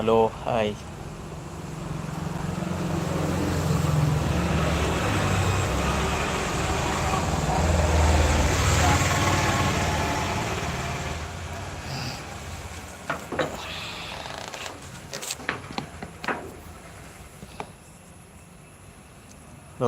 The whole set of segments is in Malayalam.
ഹലോ ഹായ്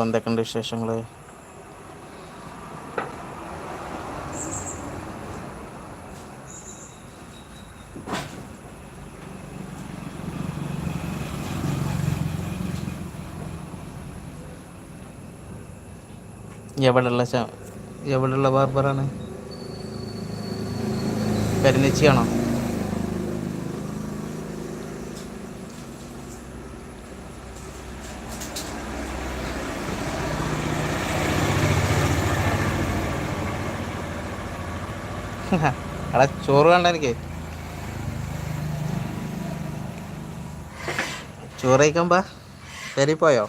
എന്തൊക്കെയുണ്ട് വിശേഷങ്ങൾ എവിടെയുള്ള എവിടെയുള്ള ബാർബറാണ്? പെരനിച്ചിയാണോ അടാ ചോറ് വേണ്ട എനിക്ക്. ചോറ് കഴിക്കാൻ പാ പോയോ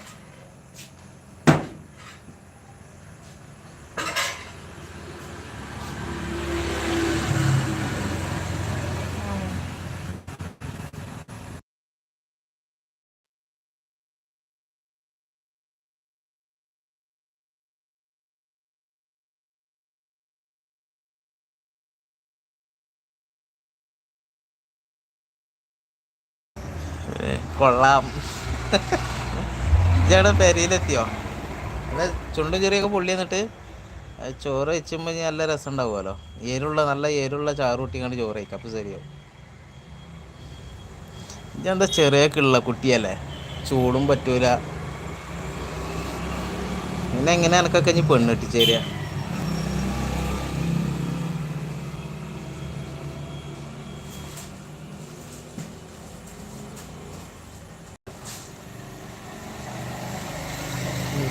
ഏ, കൊള്ളാം. ഇജാടെ പെരയിലെത്തിയോ? അല്ല ചുണ്ടും ചെറിയൊക്കെ പൊള്ളി എന്നിട്ട്. ചോറ് വെച്ചുമ്പോൾ നല്ല രസം ഉണ്ടാവുമല്ലോ ഏരുള്ള നല്ല ഏരുള്ള ചാറ് കൂട്ടിക്കാണ്ട് ചോറ് കഴിക്കാം. അപ്പോൾ ശരിയാവും. ചെറിയൊക്കെ ഉള്ള കുട്ടിയല്ലേ? ചൂടും പറ്റൂല. പിന്നെ എങ്ങനെ എനക്കൊക്കെ ഇനി പെണ്ണ്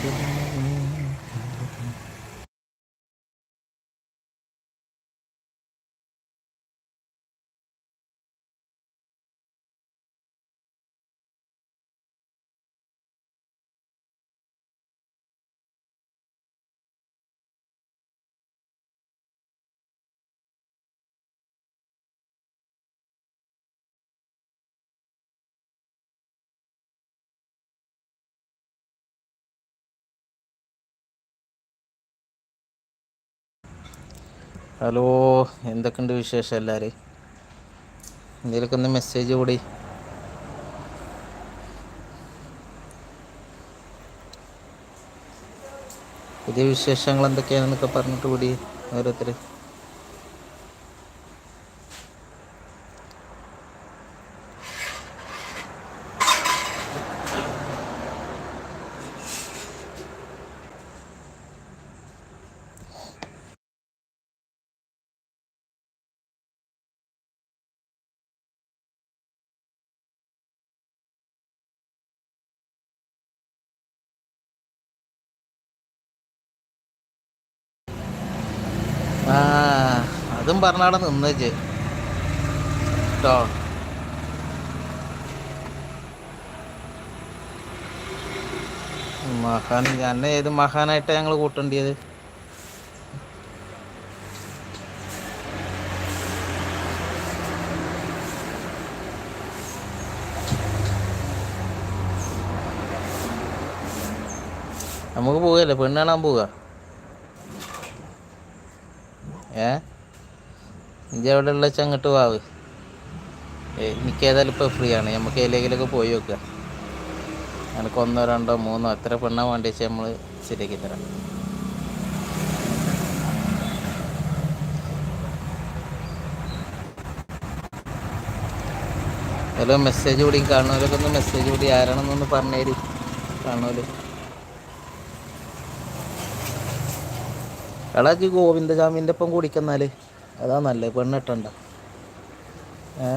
Thank you. ഹലോ എന്തൊക്കെയുണ്ട് വിശേഷം എല്ലാവരും എന്തെങ്കിലുമൊക്കെ ഒന്ന് മെസ്സേജ് കൂടി. പുതിയ വിശേഷങ്ങൾ എന്തൊക്കെയാണെന്നൊക്കെ പറഞ്ഞിട്ട് കൂടി ഓരോരുത്തർ അതും പറഞ്ഞാടെ നിന്നേച്ച് കേട്ടോ മഹാൻ എന്നെ ഏത് മഹാനായിട്ടാണ് ഞങ്ങൾ കൂട്ടേണ്ടിയത്? നമുക്ക് പോകല്ലേ പെണ്ണ് കാണാൻ പോവുക? ഏ? ഇജ്ജ് എവിടെ ഉള്ള ചങ്ങട്ട് വാവ്. എനിക്ക് ഏതായാലും ഇപ്പോൾ ഫ്രീ ആണ് നമുക്ക് ഏതിലെങ്കിലൊക്കെ പോയി വെക്കുക എനിക്ക് ഒന്നോ രണ്ടോ മൂന്നോ എത്ര പെണ്ണാ വേണ്ടി വെച്ചാൽ നമ്മൾ ശരിയാക്കി തരാം. ഹലോ മെസ്സേജ് കൂടി കാണുന്നവരൊക്കെ ഒന്ന് മെസ്സേജ് കൂടി ആരാണെന്നൊന്ന് പറഞ്ഞേരി. കാണുമല്ലോ ഗോവിന്ദ ഗോവിന്ദജാമിന്റെ ഒപ്പം കുടിക്കുന്നാൽ അതാ നല്ലത് പെണ്ണിട്ടണ്ട ഏ?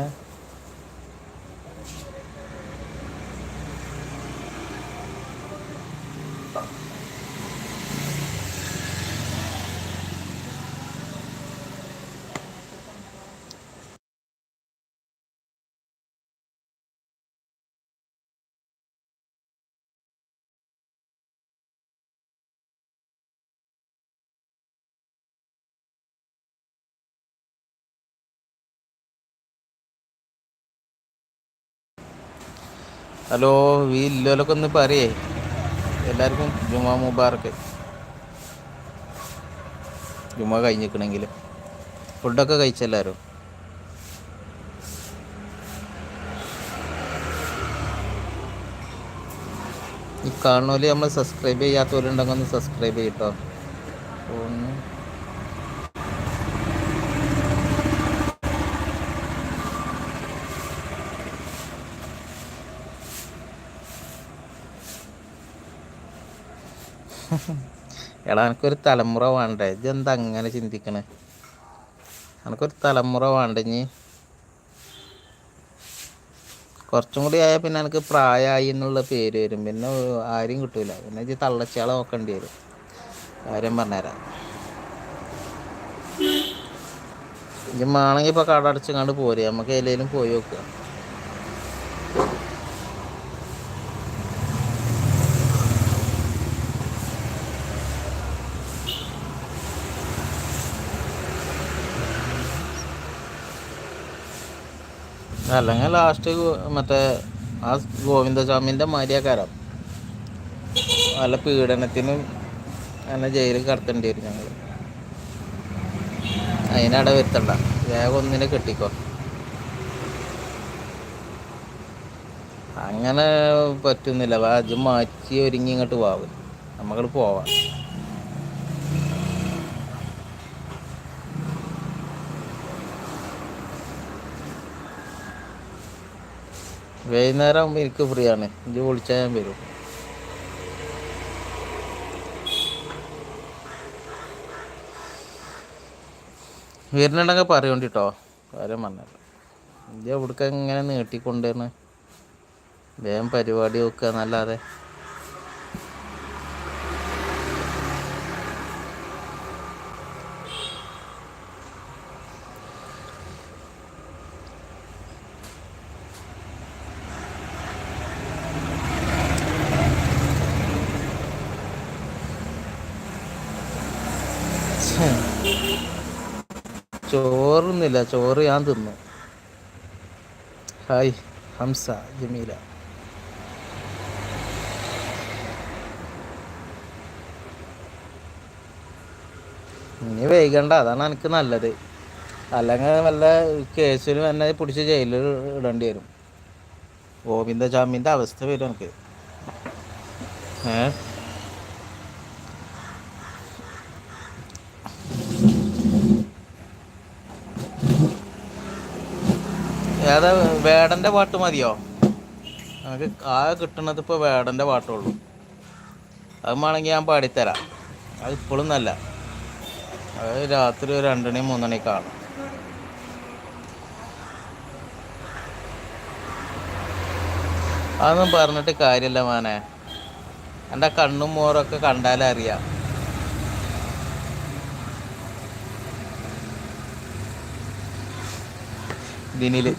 ഹലോ ഈ ഇല്ലോലൊക്കെ ഒന്ന് പറയേ. എല്ലാവർക്കും ജുമാ മുബാറക്ക്. ജുമാ കഴിഞ്ഞിരിക്കണമെങ്കിൽ ഫുഡൊക്കെ കഴിച്ചെല്ലാവരും ഈ കാണുമല്ലേ നമ്മൾ സബ്സ്ക്രൈബ് ചെയ്യാത്തവരുണ്ടെങ്കിൽ ഒന്ന് സബ്സ്ക്രൈബ് ചെയ്യട്ടോ. ഒന്ന് എടാ എനിക്കൊരു തലമുറ വേണ്ടേ. ഇതെന്താ അങ്ങനെ ചിന്തിക്കണേ? എനിക്കൊരു തലമുറ വേണ്ട ഇനി? കുറച്ചും കൂടി ആയാൽ പിന്നെ എനിക്ക് പ്രായമായി എന്നുള്ള പേര് വരും. പിന്നെ ആരും കിട്ടൂല. പിന്നെ ഇത് തള്ളച്ചാളെ നോക്കേണ്ടി വരും. കാര്യം പറഞ്ഞുതരാം. ഇജ്ജ് മാണെങ്കിൽ ഇപ്പോൾ കട അടച്ചുകൊണ്ട് പോരെ. നമുക്ക് എതിലേലും പോയി നോക്കുക അല്ലെങ്കിൽ ലാസ്റ്റ് മറ്റേ ആ ഗോവിന്ദസ്വാമിന്റെ മാരിയാക്കാരം. നല്ല പീഡനത്തിനും അങ്ങനെ ജയിലിൽ കടത്തേണ്ടി വരും ഞങ്ങൾ അതിനട വരുത്തണ്ട. വേഗം ഒന്നിനെ കെട്ടിക്കോ. അങ്ങനെ പറ്റുന്നില്ല. വാജ് മാറ്റി ഒരുങ്ങി ഇങ്ങോട്ട് വാവ് നമുക്കത് പോവാം. വൈകുന്നേരം ആകുമ്പോൾ എനിക്ക് ഫ്രീ ആണ്. ഇത് വിളിച്ചാൽ ഞാൻ വരും. വരുന്നുണ്ടെങ്കിൽ പറയുകൊണ്ട് കേട്ടോ കാര്യം പറഞ്ഞത്. ഇത് എവിടേക്ക് ഇങ്ങനെ നീട്ടിക്കൊണ്ടുവരുന്നു വേഗം പരിപാടി വെക്കുക എന്നല്ലാതെ ചോറുന്നില്ല ചോറ് ഞാൻ തിന്നു. ഹായ് ഹംസ ജമീല. ഇനി വൈകണ്ട അതാണ് എനിക്ക് നല്ലത്. അല്ലെങ്കിൽ വല്ല കേസിലും എന്നെ പിടിച്ച് ജയിലിൽ ഇടേണ്ടി വരും. ഗോവിന്ദ ജാമ്യന്റെ അവസ്ഥ വരും എനിക്ക്. ഏ? ഏതാ വേടന്റെ പാട്ട് മതിയോ? നമുക്ക് ആ കിട്ടണത് ഇപ്പോൾ വേടന്റെ പാട്ടുള്ളൂ. അത് വേണമെങ്കിൽ ഞാൻ പാടിത്തരാം. അത് ഇപ്പോഴും നല്ല. അത് രാത്രി ഒരു രണ്ടണി മൂന്നണി കാണും. അതൊന്നും പറഞ്ഞിട്ട് കാര്യമില്ല മോനെ. എന്റെ കണ്ണും മോറൊക്കെ കണ്ടാലേ അറിയാം. ദിനിൽ.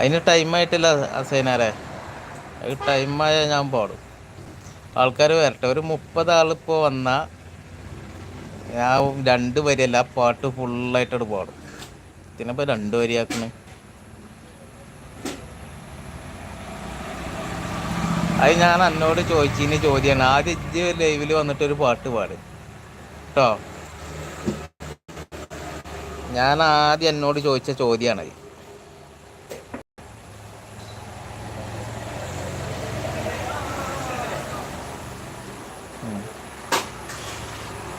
അതിന് ടൈമായിട്ടില്ല അസൈനാരെ. അത് ടൈമായ ഞാൻ പാടും. ആൾക്കാർ വരട്ടെ. ഒരു മുപ്പത് ആളിപ്പോൾ വന്നാൽ ഞാൻ രണ്ട് വരിയല്ല ആ പാട്ട് ഫുള്ളായിട്ടോട് പാടും. ഇതിനിപ്പോൾ രണ്ട് വരിയാക്കണ്. അത് ഞാൻ എന്നോട് ചോദിച്ചതിന് ചോദ്യമാണ് ആദ്യം ഇജ്ജ് ലൈവിൽ വന്നിട്ട് ഒരു പാട്ട് പാട്. കേട്ടോ ഞാൻ ആദ്യം എന്നോട് ചോദിച്ച ചോദ്യമാണ്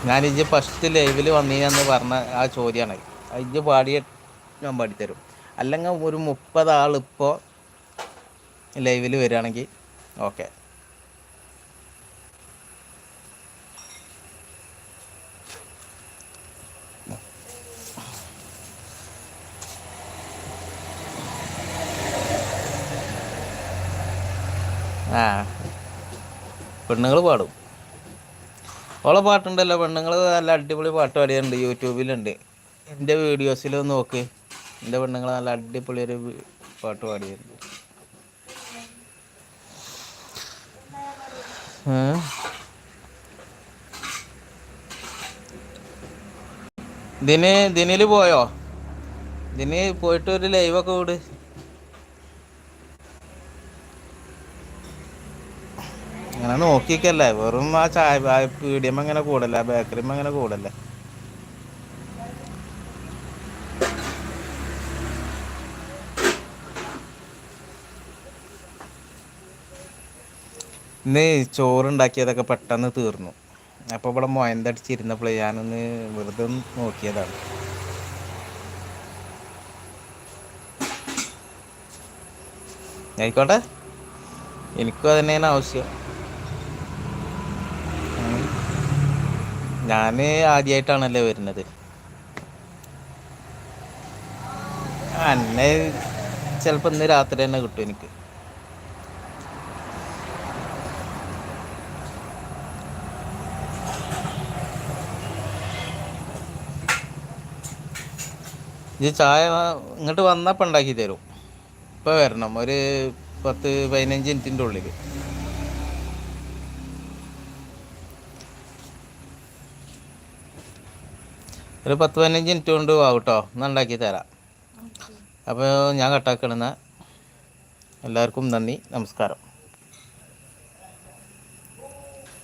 ഞാൻ ഫസ്റ്റ് ലൈവിൽ വന്നീനെന്ന് പറഞ്ഞ ആ ചോദ്യമാണ് ഇജ്ജ് പാടിയ ഞാൻ പാടിത്തരും. അല്ലെങ്കിൽ ഒരു മുപ്പത് ആളിപ്പോൾ ലൈവിൽ വരികയാണെങ്കിൽ ഓക്കെ ആ. പെണ്ണുങ്ങൾ പാടും. ഓളെ പാട്ടുണ്ടല്ലോ പെണ്ണുങ്ങൾ നല്ല അടിപൊളി പാട്ട് പാടിയുണ്ട് യൂട്യൂബിലുണ്ട്. എന്റെ വീഡിയോസിൽ നോക്ക്. എന്റെ പെണ്ണുങ്ങൾ നല്ല അടിപൊളി ഒരു പാട്ട് പാടിയുണ്ട് ദിന് ദിനിൽ പോയോ? ദിന് പോയിട്ട് ഒരു ലൈവൊക്കെ വിട്. നോക്കിക്കല്ലേ വെറും ആ ചായ പീഡിയം അങ്ങനെ കൂടല്ല? ആ ബേക്കറിമ്മ അങ്ങനെ കൂടല്ലേ? ഇന്ന് ചോറുണ്ടാക്കിയതൊക്കെ പെട്ടെന്ന് തീർന്നു. അപ്പോൾ ഇവിടെ മൊയന്തടിച്ചിരുന്നപ്പോൾ ഞാനൊന്ന് വെറുതെ നോക്കിയതാണ്. ആയിക്കോട്ടെ. എനിക്കും അത് ഞാൻ ആദ്യമായിട്ടാണല്ലേ വരുന്നത്. എന്നെ ചിലപ്പോൾ ഇന്ന് രാത്രി തന്നെ കിട്ടും എനിക്ക്. ഇത് ചായ ഇങ്ങോട്ട് വന്നപ്പോൾ ഉണ്ടാക്കി തരും. ഇപ്പോൾ വരണം. ഒരു പത്ത് പതിനഞ്ച് മിനിറ്റിന്റെ ഉള്ളിൽ ഒരു പത്ത് പതിനഞ്ച് മിനിറ്റ് കൊണ്ട് ആവും കേട്ടോ. ഒന്ന് ഉണ്ടാക്കി തരാം. അപ്പോൾ ഞാൻ കട്ടാക്കണെന്ന എല്ലാവർക്കും നന്ദി. നമസ്കാരം.